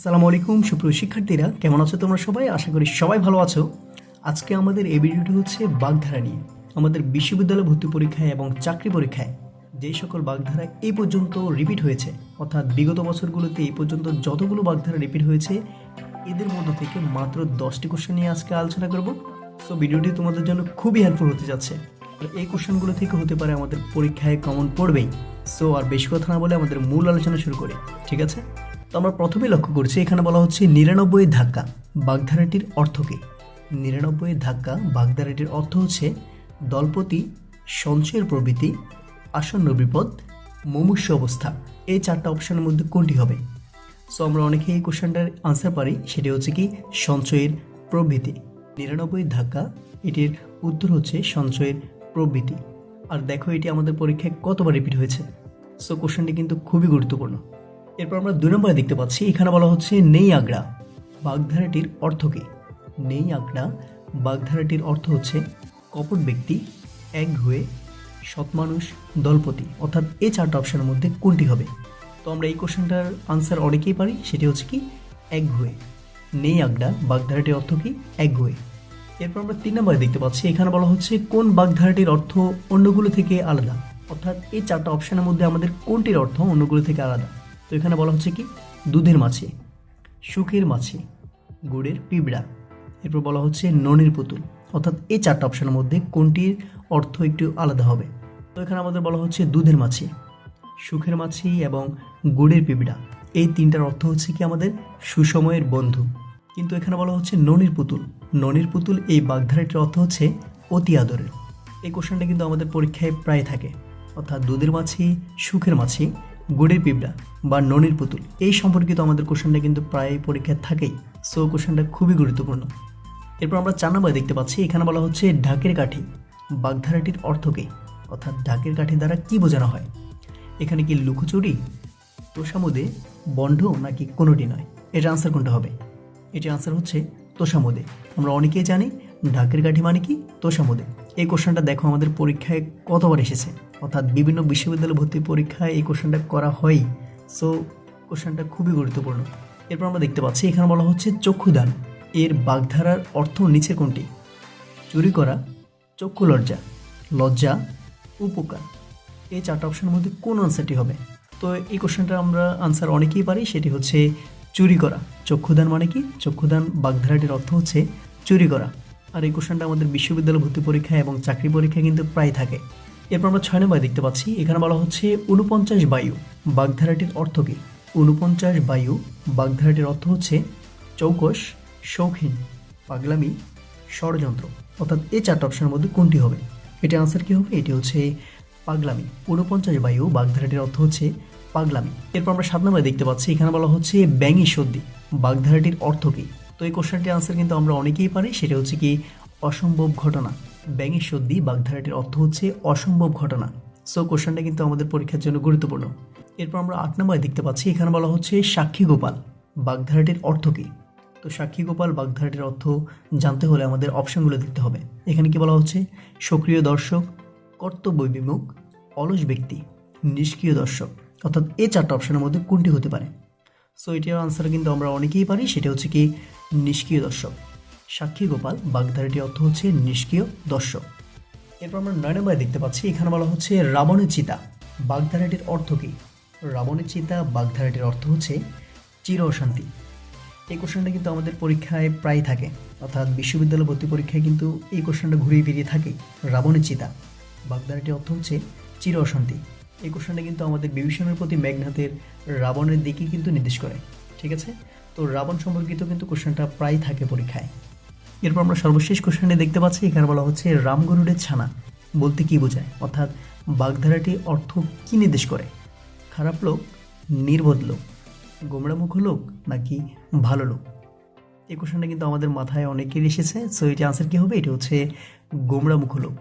আসসালামু আলাইকুম, সুপ্রিয় শিক্ষার্থীরা। কেমন আছো তোমরা সবাই? আশা করি সবাই ভালো আছো। আজকে আমাদের এই ভিডিওটি হচ্ছে বাগধারা নিয়ে। আমাদের বিশ্ববিদ্যালয় ভর্তি পরীক্ষায় এবং চাকরি পরীক্ষায় যে সকল বাগধারা এই পর্যন্ত রিপিট হয়েছে, অর্থাৎ বিগত বছরগুলোতে এই পর্যন্ত যতগুলো বাগধারা রিপিট হয়েছে, এদের মধ্য থেকে মাত্র দশটি কোশ্চেন নিয়ে আজকে আলোচনা করব। সো ভিডিওটি তোমাদের জন্য খুবই হেল্পফুল হতে যাচ্ছে। এই কোশ্চেনগুলো থেকে হতে পারে আমাদের পরীক্ষায় কমন পড়বেই। সো আর বেশি কথা না বলে আমাদের মূল আলোচনা শুরু করি। ঠিক আছে? তো আমরা প্রথমে লক্ষ্য করছি, এখানে বলা হচ্ছে নিরানব্বই ধাক্কা, বাগধারাটির অর্থ কি? নিরানব্বই ধাক্কা, বাগধারাটির অর্থ হচ্ছে দলপতি, সঞ্চয়ের প্রবৃত্তি, আসন্ন বিপদ, মুমূর্ষ অবস্থা। এই চারটা অপশনের মধ্যে কোনটি হবে? সো আমরা অনেকে এই কোশ্চেনটার আনসার পারি, সেটি হচ্ছে কি সঞ্চয়ের প্রবৃত্তি। নিরানব্বই ধাক্কা, এটির উত্তর হচ্ছে সঞ্চয়ের প্রবৃত্তি। আর দেখো, এটি আমাদের পরীক্ষায় কতবার রিপিট হয়েছে। সো কোশ্চেনটি কিন্তু খুবই গুরুত্বপূর্ণ। এরপর আমরা দুই নম্বরে দেখতে পাচ্ছি, এখানে বলা হচ্ছে নেই আগ্রা। বাগধারাটির অর্থ কি? নেই আগ্রা, বাগধারাটির অর্থ হচ্ছে কপট ব্যক্তি, এক হয়ে সৎ মানুষ, দলপতি। অর্থাৎ এই চারটা অপশনের মধ্যে কোনটি হবে? তো আমরা এই কোশ্চেনটার আনসার অনেকেই পারি, সেটি হচ্ছে কি, এক হয়ে। নেই আগ্রা, বাগধারাটির অর্থ কি, এক হয়ে। এরপর আমরা তিন নম্বরে দেখতে পাচ্ছি, এখানে বলা হচ্ছে কোন বাগধারাটির অর্থ অন্যগুলো থেকে আলাদা? অর্থাৎ এই চারটা অপশনের মধ্যে আমাদের কোনটির অর্থ অন্যগুলো থেকে আলাদা? তো এখানে বলা হচ্ছে কি? দুধের মাছি, সুখের মাছি, গুড়ের পিঁপড়া। এরপর বলা হচ্ছে ননির পুতুল। অর্থাৎ এই চারটা অপশনের মধ্যে কোনটির অর্থ একটু আলাদা হবে? তো এখানে আমাদের বলা হচ্ছে দুধের মাছি, সুখের মাছি এবং গুড়ের পিঁপড়া। এই তিনটার অর্থ হচ্ছে কি আমাদের? সুসময়ের বন্ধু। কিন্তু এখানে বলা হচ্ছে ননির পুতুল। ননির পুতুল এই বাগধারাটির অর্থ হচ্ছে অতি আদরের। এই কোশ্চেনটা কিন্তু আমাদের পরীক্ষায় প্রায় থাকে। অর্থাৎ দুধের মাছি, সুখের মাছি গুড়ের পিঁপড়া বা ননির পুতুল। এই সম্পর্কিত আমাদের কোশ্চেনটা কিন্তু প্রায় পরীক্ষায় থাকেই। সো কোশ্চেনটা খুবই গুরুত্বপূর্ণ। এরপর আমরা চার নম্বরে দেখতে পাচ্ছি, এখানে বলা হচ্ছে ঢাকের কাঠি। বাগধারাটির অর্থকে অর্থাৎ ঢাকের কাঠি দ্বারা কি বোঝানো হয়? এখানে কি লুকোচুরি, তোষামোদে, বন্ধ নাকি কোনোটি নয়? এর আনসার কোনটা হবে? এটি আনসার হচ্ছে তোষামোদে। আমরা অনেকেই জানি, ঢাকের কাঠি মানে কি? তোষামোদে। এই কোশ্চেনটা দেখো, আমাদের পরীক্ষায় কতবার এসেছে? অর্থাৎ বিভিন্ন বিশ্ববিদ্যালয় ভর্তি পরীক্ষায় এই কোশ্চেনটা করা হয়। সো কোশ্চেনটা খুবই গুরুত্বপূর্ণ। এরপর আমরা দেখতে পাচ্ছি, এখানে বলা হচ্ছে চক্ষুদান। এর বাগধারার অর্থ নিচে কোনটি? চুরি করা, চক্ষু লজ্জা লজ্জা, উপকার। এই চারটা অপশনের মধ্যে কোন আনসারটি হবে? তো এই কোশ্চেনটা আমরা আনসার অনেকেই পারি, সেটি হচ্ছে চুরি করা। চক্ষুদান মানে কি? চক্ষুদান বাগধারাটির অর্থ হচ্ছে চুরি করা। আর এই কোশ্চেনটা আমাদের বিশ্ববিদ্যালয় ভর্তি পরীক্ষা এবং চাকরি পরীক্ষায় কিন্তু প্রায় থাকে। এরপর আমরা ছয় নম্বরে দেখতে পাচ্ছি। এখানে বলা হচ্ছে উনপঞ্চাশ বায়ু, বাগধারাটির অর্থ কী? উনপঞ্চাশ বায়ু, বাগধারাটির অর্থ হচ্ছে চৌকস, শৌখিন, পাগলামি, ষড়যন্ত্র। অর্থাৎ এই চারটা অপশনের মধ্যে কোনটি হবে? এটি আনসার কী হবে? এটি হচ্ছে পাগলামি। উনপঞ্চাশ বায়ু, বাগধারাটির অর্থ হচ্ছে পাগলামি। এরপর আমরা সাত নম্বরে দেখতে পাচ্ছি। এখানে বলা হচ্ছে ব্যাঙি সর্দি বাগধারাটির অর্থ কী? তো এই কোশ্চেনটির আনসার কিন্তু আমরা অনেকেই পারি, সেটা হচ্ছে কি অসম্ভব ঘটনা। ব্যাঙের সর্দি, বাগধারাটির অর্থ হচ্ছে অসম্ভব ঘটনা। সো কোশ্চেনটা কিন্তু আমাদের পরীক্ষার জন্য গুরুত্বপূর্ণ। এরপর আমরা আট নম্বরে দেখতে পাচ্ছি, এখানে বলা হচ্ছে সাক্ষী গোপাল, বাগধারাটির অর্থ কী? তো সাক্ষী গোপাল, বাগধারাটির অর্থ জানতে হলে আমাদের অপশনগুলো দেখতে হবে। এখানে কি বলা হচ্ছে? সক্রিয় দর্শক কর্তব্য বিমুখ অলস ব্যক্তি, নিষ্ক্রিয় দর্শক। অর্থাৎ এই চারটা অপশনের মধ্যে কোনটি হতে পারে? সো এটির আনসার কিন্তু আমরা অনেকেই পারি, সেটা হচ্ছে কি নিষ্ক্রিয় দর্শক। সাক্ষী গোপাল বাগধারাটির অর্থ হচ্ছে নিষ্ক্রিয় দর্শক। এরপর আমরা নয় নম্বরে দেখতে পাচ্ছি, এখানে বলা হচ্ছে রাবণের চিতা। বাগধারাটির অর্থ কী? রাবণের চিতা, বাগধারাটির অর্থ হচ্ছে চির অশান্তি। এই কোশ্চেনটা কিন্তু আমাদের পরীক্ষায় প্রায় থাকে। অর্থাৎ বিশ্ববিদ্যালয় ভর্তি পরীক্ষায় কিন্তু এই কোশ্চেনটা ঘুরিয়ে ফিরিয়ে থাকে, রাবণের চিতা। বাগদারাটির অর্থ হচ্ছে চির অশান্তি। এই কোশ্চেনটা কিন্তু আমাদের বিভীষণের প্রতি মেঘনাথের রাবণের দিকেই কিন্তু নির্দেশ করে। ঠিক আছে? তো রাবণ সম্পর্কিত কিন্তু কোশ্চেনটা প্রায় থাকে পরীক্ষায়। এরপর আমরা সর্বশেষ কোশ্চেনে দেখতে পাচ্ছি, এখানে বলা হচ্ছে রামগরুড়ের ছানা বলতে কি বোঝায়? অর্থাৎ বাগধারাটি অর্থ কি নির্দেশ করে? খারাপ লোক, নির্বোধ লোক, গোমড়ামুখ লোক নাকি ভালো লোক? এই কোশ্চেনটা কিন্তু আমাদের মাথায় অনেকের এসেছে সো এটি আনসার কী হবে? এটি হচ্ছে গোমড়ামুখ লোক।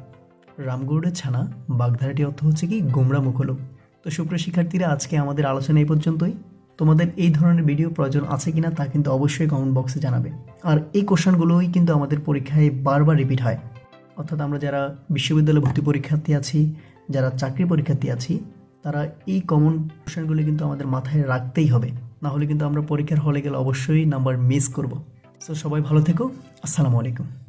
রামগরুড়ের ছানা বাগধারাটি অর্থ হচ্ছে কি গোমড়ামুখ লোক। তো সুপ্রিয় শিক্ষার্থীরা, আজকে আমাদের আলোচনা এই পর্যন্তই। তোমাদের এই ধরনের ভিডিও প্রয়োজন আছে কিনা তা কিন্তু অবশ্যই কমেন্ট বক্সে জানাবে। আর এই কোশ্চেনগুলোই কিন্তু আমাদের পরীক্ষায় বারবার রিপিট হয়। অর্থাৎ আমরা যারা বিশ্ববিদ্যালয়ে ভর্তি পরীক্ষার্থী আছি, যারা চাকরি পরীক্ষার্থী আছি, তারা এই কমন কোশ্চেনগুলো কিন্তু আমাদের মাথায় রাখতেই হবে। না হলে কিন্তু আমরা পরীক্ষার হলে গেলে অবশ্যই নাম্বার মিস করব। সো সবাই ভালো থেকো। আসসালামু আলাইকুম।